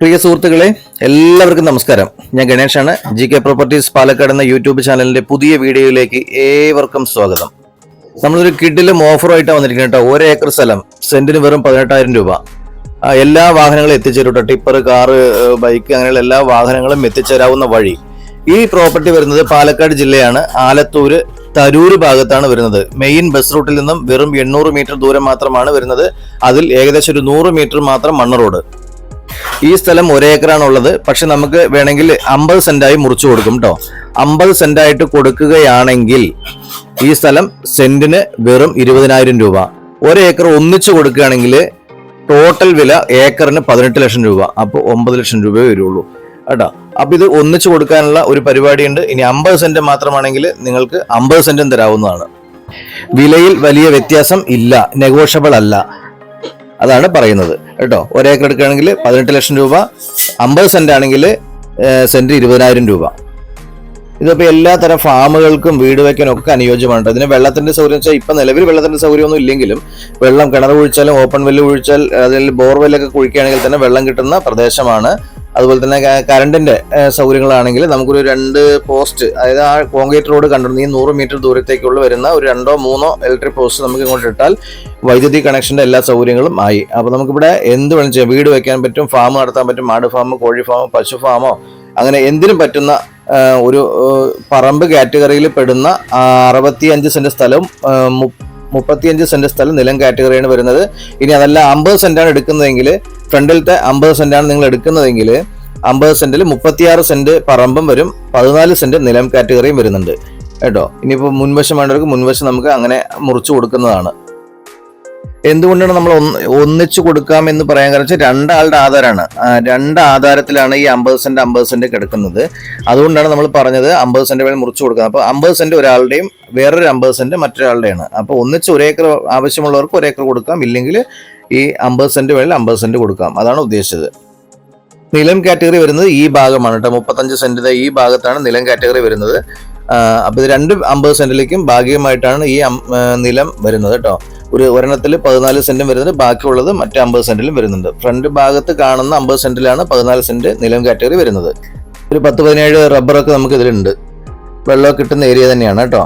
പ്രിയ സുഹൃത്തുക്കളെ എല്ലാവർക്കും നമസ്കാരം. ഞാൻ ഗണേഷാണ്. ജി കെ പ്രോപ്പർട്ടീസ് പാലക്കാട് എന്ന യൂട്യൂബ് ചാനലിന്റെ പുതിയ വീഡിയോയിലേക്ക് ഏവർക്കും സ്വാഗതം. നമ്മളൊരു കിഡിലും ഓഫറുമായിട്ടാണ് വന്നിരിക്കുന്നത് കേട്ടോ. ഒരു ഏക്കർ സ്ഥലം സെന്റിന് വെറും പതിനെട്ടായിരം രൂപ. എല്ലാ വാഹനങ്ങളും എത്തിച്ചേരും കേട്ടോ ടിപ്പർ കാറ് ബൈക്ക് അങ്ങനെയുള്ള എല്ലാ വാഹനങ്ങളും എത്തിച്ചേരാവുന്ന വഴി. ഈ പ്രോപ്പർട്ടി വരുന്നത് പാലക്കാട് ജില്ലയാണ്. ആലത്തൂര് തരൂർ ഭാഗത്താണ് വരുന്നത്. മെയിൻ ബസ് റൂട്ടിൽ നിന്നും വെറും എണ്ണൂറ് മീറ്റർ ദൂരം മാത്രമാണ് വരുന്നത്. അതിൽ ഏകദേശം ഒരു നൂറ് മീറ്റർ മാത്രം മണ്ണ് റോഡ് ഈ സ്ഥലം ഒരേക്കറാണുള്ളത്. പക്ഷെ നമുക്ക് വേണമെങ്കിൽ അമ്പത് സെന്റായി മുറിച്ചു കൊടുക്കും കേട്ടോ അമ്പത് സെന്റായിട്ട് കൊടുക്കുകയാണെങ്കിൽ ഈ സ്ഥലം സെന്റിന് വെറും ഇരുപതിനായിരം രൂപ. ഒരേക്കർ ഒന്നിച്ചു കൊടുക്കുകയാണെങ്കിൽ ടോട്ടൽ വില ഏക്കറിന് പതിനെട്ട് ലക്ഷം രൂപ. അപ്പോൾ ഒമ്പത് ലക്ഷം രൂപയേ വരുള്ളൂ. കേട്ടോ. അപ്പൊ ഇത് ഒന്നിച്ചു കൊടുക്കാനുള്ള ഒരു പരിപാടിയുണ്ട്. ഇനി അമ്പത് സെന്റ് മാത്രമാണെങ്കിൽ നിങ്ങൾക്ക് അമ്പത് സെന്റും തരാവുന്നതാണ്. വിലയിൽ വലിയ വ്യത്യാസം ഇല്ല. നെഗോഷ്യബിൾ അല്ല. അതാണ് പറയുന്നത്. കേട്ടോ? ഒരേക്കർ എടുക്കുകയാണെങ്കിൽ പതിനെട്ട് ലക്ഷം രൂപ അമ്പത് സെന്റ് ആണെങ്കിൽ സെന്റ് ഇരുപതിനായിരം രൂപ. ഇതിപ്പോൾ എല്ലാ തരം ഫാമുകൾക്കും വീട് വയ്ക്കാനും ഒക്കെ അനുയോജ്യമാണ് ഇതിന് വെള്ളത്തിന്റെ സൗകര്യം വെച്ചാൽ ഇപ്പം നിലവിൽ വെള്ളത്തിന്റെ സൗകര്യമൊന്നും ഇല്ലെങ്കിലും വെള്ളം കിണർ കുഴിച്ചാലും ഓപ്പൺ വെല്ല് കുഴിച്ചാൽ അതിൽ ബോർവെല്ലൊക്കെ കുഴിക്കുകയാണെങ്കിൽ തന്നെ വെള്ളം കിട്ടുന്ന പ്രദേശമാണ്. അതുപോലെ തന്നെ കറണ്ടിന്റെ സൗകര്യങ്ങളാണെങ്കിൽ നമുക്കൊരു രണ്ട് പോസ്റ്റ് അതായത് ആ കോൺക്രീറ്റ് റോഡ് കണ്ടിരുന്ന ഈ നൂറ് മീറ്റർ ദൂരത്തേക്കുള്ള വരുന്ന ഒരു രണ്ടോ മൂന്നോ ഇലക്ട്രിക് പോസ്റ്റ് നമുക്ക് ഇങ്ങോട്ട് ഇട്ടാൽ വൈദ്യുതി കണക്ഷന്റെ എല്ലാ സൗകര്യങ്ങളും ആയി. അപ്പോൾ നമുക്കിവിടെ എന്ത് വേണം ചെയ്യാം. വീട് വയ്ക്കാൻ പറ്റും ഫാം നടത്താൻ പറ്റും മാട് ഫാം കോഴി ഫാം പശു ഫാമോ അങ്ങനെ എന്തിനും പറ്റുന്ന ഒരു പറമ്പ് കാറ്റഗറിയിൽ പെടുന്ന അറുപത്തി അഞ്ച് സെന്റ് സ്ഥലവും മുപ്പത്തിയഞ്ച് സെന്റ് സ്ഥലം നിലം കാറ്റഗറിയാണ് വരുന്നത്. ഇനി അതല്ല അമ്പത് സെന്റാണ് എടുക്കുന്നതെങ്കിൽ ഫ്രണ്ടിലത്തെ അമ്പത് സെന്റാണ് നിങ്ങൾ എടുക്കുന്നതെങ്കിൽ അമ്പത് സെന്റിൽ മുപ്പത്തിയാറ് സെന്റ് പറമ്പും വരും പതിനാല് സെന്റ് നിലം കാറ്റഗറിയും വരുന്നുണ്ട്. കേട്ടോ? ഇനിയിപ്പോൾ മുൻവശം വേണ്ടവർക്ക് മുൻവശം നമുക്ക് അങ്ങനെ മുറിച്ചു കൊടുക്കുന്നതാണ്. എന്തുകൊണ്ടാണ് നമ്മൾ ഒന്ന് ഒന്നിച്ചു കൊടുക്കാം എന്ന് പറയാൻ കാരണം വെച്ചാൽ രണ്ടാളുടെ ആധാരമാണ് രണ്ട് ആധാരത്തിലാണ് ഈ അമ്പത് സെന്റ് അമ്പത് സെന്റ് കിടക്കുന്നത്. അതുകൊണ്ടാണ് നമ്മൾ പറഞ്ഞത് അമ്പത് സെന്റ് വേണം മുറിച്ചു കൊടുക്കുന്നത് അപ്പോൾ അമ്പത് സെന്റ് ഒരാളുടെയും വേറൊരു അമ്പത് സെന്റ് മറ്റൊരാളുടെയാണ്. അപ്പോൾ ഒന്നിച്ച് ഒരു ഏക്കർ ആവശ്യമുള്ളവർക്ക് ഒരേക്കർ കൊടുക്കാം. ഇല്ലെങ്കിൽ ഈ അമ്പത് സെന്റ് വേണമെങ്കിൽ അമ്പത് സെന്റ് കൊടുക്കാം. അതാണ് ഉദ്ദേശിച്ചത്. നിലം കാറ്റഗറി വരുന്നത് ഈ ഭാഗമാണ് കേട്ടോ. മുപ്പത്തഞ്ച് സെന്റിന്റെ ഈ ഭാഗത്താണ് നിലം കാറ്റഗറി വരുന്നത്. അപ്പോൾ ഇത് രണ്ട് അമ്പത് സെന്റിലേക്കും ഭാഗികമായിട്ടാണ് ഈ നിലം വരുന്നത് കേട്ടോ. ഒരു ഒരെണ്ണത്തിൽ പതിനാല് സെന്റും വരുന്നുണ്ട്. ബാക്കിയുള്ളത് മറ്റേ അമ്പത് സെന്റിലും വരുന്നുണ്ട്. ഫ്രണ്ട് ഭാഗത്ത് കാണുന്ന അമ്പത് സെന്റിലാണ് പതിനാല് സെന്റ് നിലം കാറ്റഗറി വരുന്നത്. ഒരു പത്ത് പതിനേഴ് റബ്ബറൊക്കെ നമുക്ക് ഇതിലുണ്ട്. വെള്ളമൊക്കെ കിട്ടുന്ന ഏരിയ തന്നെയാണ് കേട്ടോ.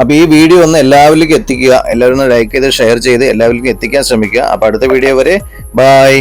അപ്പോൾ ഈ വീഡിയോ ഒന്ന് എല്ലാവരിലേക്കും എത്തിക്കുക. എല്ലാവരും ലൈക്ക് ചെയ്ത് ഷെയർ ചെയ്ത് എല്ലാവരിലേക്കും എത്തിക്കാൻ ശ്രമിക്കുക. അപ്പോൾ അടുത്ത വീഡിയോ വരെ. ബായ്